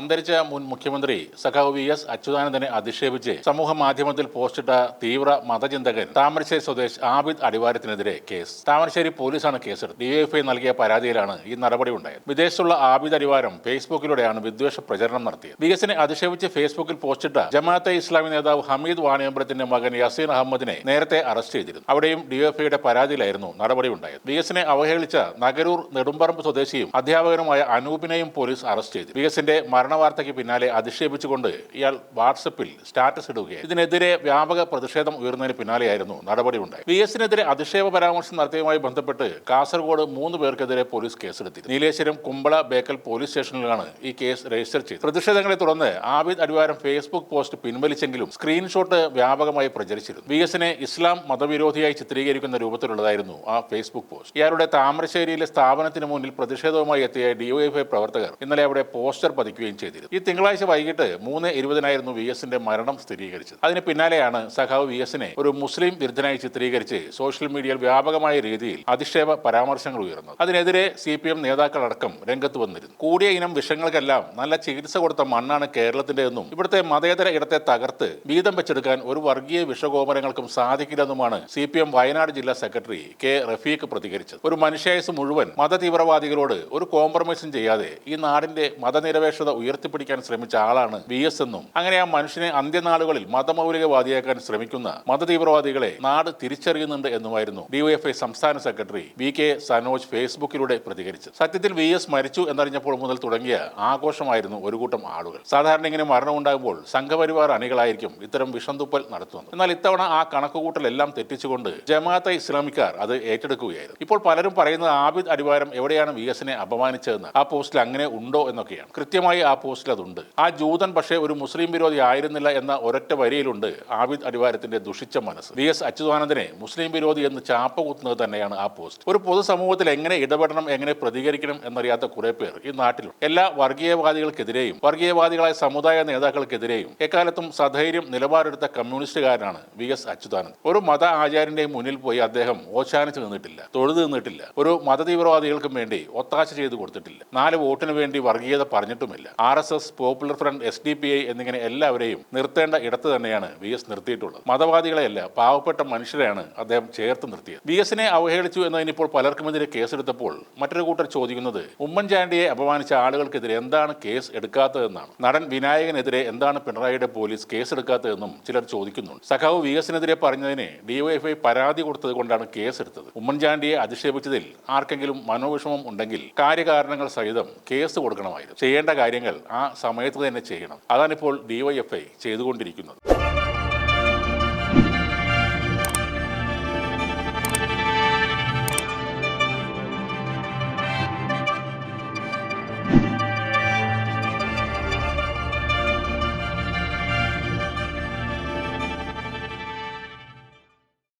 അന്തരിച്ച മുൻ മുഖ്യമന്ത്രി സഖാവ് വി എസ് അച്യുതാനന്ദനെ അധിക്ഷേപിച്ച് സമൂഹ മാധ്യമത്തിൽ പോസ്റ്റിട്ട തീവ്ര മതചിന്തകൻ താമരശ്ശേരി സ്വദേശ് ആബിദ് അടിവാരത്തിനെതിരെ കേസ്. താമരശ്ശേരി പോലീസാണ് കേസെടുത്തത്. ഡിവൈഎഫ്ഐ നൽകിയ പരാതിയിലാണ് ഈ നടപടി ഉണ്ടായത് വിദേശത്തുള്ള ആബിദ് അടിവാരം ഫേസ്ബുക്കിലൂടെയാണ് വിദ്വേഷ പ്രചരണം നടത്തിയത്. വി എസിനെ അധിക്ഷേപിച്ച് ഫേസ്ബുക്കിൽ പോസ്റ്റിട്ട ജമാഅത്തെ ഇസ്ലാമി നേതാവ് ഹമീദ് വാണിയമ്പലത്തിന്റെ മകൻ യസീൻ അഹമ്മദിനെ നേരത്തെ അറസ്റ്റ് ചെയ്തിരുന്നു. അവിടെയും ഡിവൈഎഫ്ഐയുടെ പരാതിയിലായിരുന്നു നടപടി ഉണ്ടായത് വി എസിനെ അവഹേളിച്ച നഗരൂർ നെടുമ്പറമ്പ് സ്വദേശിയും അധ്യാപകനുമായ അനൂപിനെയും പോലീസ് അറസ്റ്റ് ചെയ്തു. വി എസിന്റെ മരണവാർത്തയ്ക്ക് പിന്നാലെ അധിക്ഷേപിച്ചുകൊണ്ട് ഇയാൾ വാട്സപ്പിൽ സ്റ്റാറ്റസ് ഇടുകയായി. ഇതിനെതിരെ വ്യാപക പ്രതിഷേധം ഉയർന്നതിന് പിന്നാലെയായിരുന്നു നടപടി ഉണ്ടായത് വി എസിനെതിരെ അധിക്ഷേപ പരാമർശം നടത്തിയതുമായി ബന്ധപ്പെട്ട് കാസർഗോഡ് മൂന്ന് പേർക്കെതിരെ പോലീസ് കേസെടുത്തി നീലേശ്വരം കുമ്പള ബേക്കൽ പോലീസ് സ്റ്റേഷനിലാണ് ഈ കേസ് രജിസ്റ്റർ ചെയ്തത്. പ്രതിഷേധങ്ങളെ തുടർന്ന് ആബിദ് അടിവാരം ഫേസ്ബുക്ക് പോസ്റ്റ് പിൻവലിച്ചെങ്കിലും സ്ക്രീൻഷോട്ട് വ്യാപകമായി പ്രചരിച്ചിരുന്നു. വി എസിനെ ഇസ്ലാം മതവിരോധിയായി ചിത്രീകരിക്കുന്ന രൂപത്തിലുള്ളതായിരുന്നു ആ ഫേസ്ബുക്ക് പോസ്റ്റ്. ഇയാളുടെ താമരശ്ശേരിയിലെ സ്ഥാപനത്തിന് മുന്നിൽ പ്രതിഷേധവുമായി എത്തിയ ഡിവൈഎഫ്ഐ പ്രവർത്തകർ ഇന്നലെ അവിടെ പോസ്റ്റർ പതിക്കുകയും ചെയ്തിരുന്നു. ഈ തിങ്കളാഴ്ച വൈകിട്ട് മൂന്ന് ഇരുപതിനായിരുന്നു വി എസിന്റെ മരണം സ്ഥിരീകരിച്ചത്. അതിന് പിന്നാലെയാണ് സഖാവ് വി എസിനെ ഒരു മുസ്ലിം വിരുദ്ധനായി ചിത്രീകരിച്ച് സോഷ്യൽ മീഡിയയിൽ വ്യാപകമായ രീതിയിൽ അധിക്ഷേപ പരാമർശങ്ങൾ ഉയർന്നത്. അതിനെതിരെ സി പി എം നേതാക്കളടക്കം രംഗത്ത് വന്നിരുന്നു. കൂടിയ ഇനം വിഷങ്ങൾക്കെല്ലാം നല്ല ചികിത്സ കൊടുത്ത മണ്ണാണ് കേരളത്തിന്റെതെന്നും ഇവിടുത്തെ മതേതര ഇടത്തെ തകർത്ത് വീതം വെച്ചെടുക്കാൻ ഒരു വർഗീയ വിഷകോമരങ്ങൾക്കും സാധിക്കില്ലെന്നുമാണ് സി പി എം വയനാട് ജില്ലാ സെക്രട്ടറി കെ റഫീഖ് പ്രതികരിച്ചത്. ഒരു മനുഷ്യായുസ് മുഴുവൻ മതതീവ്രവാദികളോട് ഒരു കോംപ്രമൈസും ചെയ്യാതെ ഈ നാടിന്റെ മതനിരപേക്ഷത ഉയർത്തിപ്പിടിക്കാൻ ശ്രമിച്ച ആളാണ് വി എസ് എന്നും. അങ്ങനെ ആ മനുഷ്യനെ അന്ത്യനാളുകളിൽ മതമൗലികവാദിയാക്കാൻ ശ്രമിക്കുന്ന മതതീവ്രവാദികളെ നാട് തിരിച്ചറിയുന്നുണ്ട് എന്നുമായിരുന്നു ഡിവൈഎഫ്ഐ സംസ്ഥാന സെക്രട്ടറി വി കെ സനോജ് ഫേസ്ബുക്കിലൂടെ പ്രതികരിച്ചത്. സത്യത്തിൽ വി എസ് മരിച്ചു എന്നറിഞ്ഞപ്പോൾ മുതൽ തുടങ്ങിയ ആഘോഷമായിരുന്നു ഒരു കൂട്ടം ആളുകൾ. സാധാരണ ഇങ്ങനെ മരണമുണ്ടാകുമ്പോൾ സംഘപരിവാർ അണികളായിരിക്കും ഇത്തരം വിഷന്തുപ്പൽ നടത്തുന്നത്. എന്നാൽ ഇത്തവണ ആ കണക്കുകൂട്ടലെല്ലാം തെറ്റിച്ചുകൊണ്ട് ജമാഅത്തെ ഇസ്ലാമിക്കാർ അത് ഏറ്റെടുക്കുകയായിരുന്നു. ഇപ്പോൾ പലരും പറയുന്നത് ആബിദ് അടിവാരം എവിടെയാണ് വി എസിനെ അപമാനിച്ചതെന്ന്? ആ പോസ്റ്റിൽ അങ്ങനെ ഉണ്ടോ എന്നൊക്കെയാണ്. കൃത്യമായി പോസ്റ്റിൽ അതുണ്ട്. ആ ജൂതൻ പക്ഷേ ഒരു മുസ്ലിം വിരോധി ആയിരുന്നില്ല എന്ന ഒരൊറ്റ വരിയിലുണ്ട് ആബിദ് അടിവാരത്തിന്റെ ദുഷിച്ച മനസ്സ്. വി എസ് അച്യുതാനന്ദനെ മുസ്ലിം വിരോധി എന്ന് ചാപ്പ കുത്തുന്നത് തന്നെയാണ് ആ പോസ്റ്റ്. ഒരു പൊതുസമൂഹത്തിൽ എങ്ങനെ ഇടപെടണം എങ്ങനെ പ്രതികരിക്കണം എന്നറിയാത്ത കുറെ പേർ ഈ നാട്ടിലുണ്ട്. എല്ലാ വർഗീയവാദികൾക്കെതിരെയും വർഗീയവാദികളായ സമുദായ നേതാക്കൾക്കെതിരെയും എക്കാലത്തും സധൈര്യം നിലപാടെടുത്ത കമ്മ്യൂണിസ്റ്റുകാരനാണ് വി എസ് അച്യുതാനന്ദൻ. ഒരു മത ആചാര്യന്റെ മുന്നിൽ പോയി അദ്ദേഹം ഓശാനിച്ച് നിന്നിട്ടില്ല തൊഴുതു നിന്നിട്ടില്ല. ഒരു മതതീവ്രവാദികൾക്കും വേണ്ടി ഒത്താശ ചെയ്തു കൊടുത്തിട്ടില്ല. നാല് വോട്ടിന് വേണ്ടി വർഗീയത പറഞ്ഞിട്ടുമില്ല. R S S popular front S D P I എന്നിങ്ങനെ എല്ലാവരെയും നിർത്തേണ്ട ഇടത്ത് തന്നെയാണ് വി എസ് നിർത്തിയിട്ടുള്ളത്. മതവാദികളെയല്ല പാവപ്പെട്ട മനുഷ്യരെയാണ് അദ്ദേഹം ചേർത്ത് നിർത്തിയത്. വി എസിനെ അവഹേളിച്ചു എന്നതിനിപ്പോൾ പലർക്കുമെതിരെ കേസെടുത്തപ്പോൾ മറ്റൊരു കൂട്ടർ ചോദിക്കുന്നത് ഉമ്മൻചാണ്ടിയെ അപമാനിച്ച ആളുകൾക്കെതിരെ എന്താണ് കേസ് എടുക്കാത്തതെന്നാണ്. നടൻ വിനായകനെതിരെ എന്താണ് പിണറായിയുടെ പോലീസ് കേസെടുക്കാത്തതെന്നും ചിലർ ചോദിക്കുന്നുണ്ട്. സഖാവ് വി എസിനെതിരെ പറഞ്ഞതിന് ഡിവൈഎഫ്ഐ പരാതി കൊടുത്തത് കൊണ്ടാണ് കേസെടുത്തത്. ഉമ്മൻചാണ്ടിയെ അധിക്ഷേപിച്ചതിൽ ആർക്കെങ്കിലും മനോവിഷമം ഉണ്ടെങ്കിൽ കാര്യകാരണങ്ങൾ സഹിതം കേസ് കൊടുക്കണമായിരുന്നു. ചെയ്യേണ്ട കാര്യങ്ങൾ ആ സമയത്ത് തന്നെ ചെയ്യണം. അതാണിപ്പോൾ ഡിവൈഎഫ്ഐ ചെയ്തുകൊണ്ടിരിക്കുന്നത്.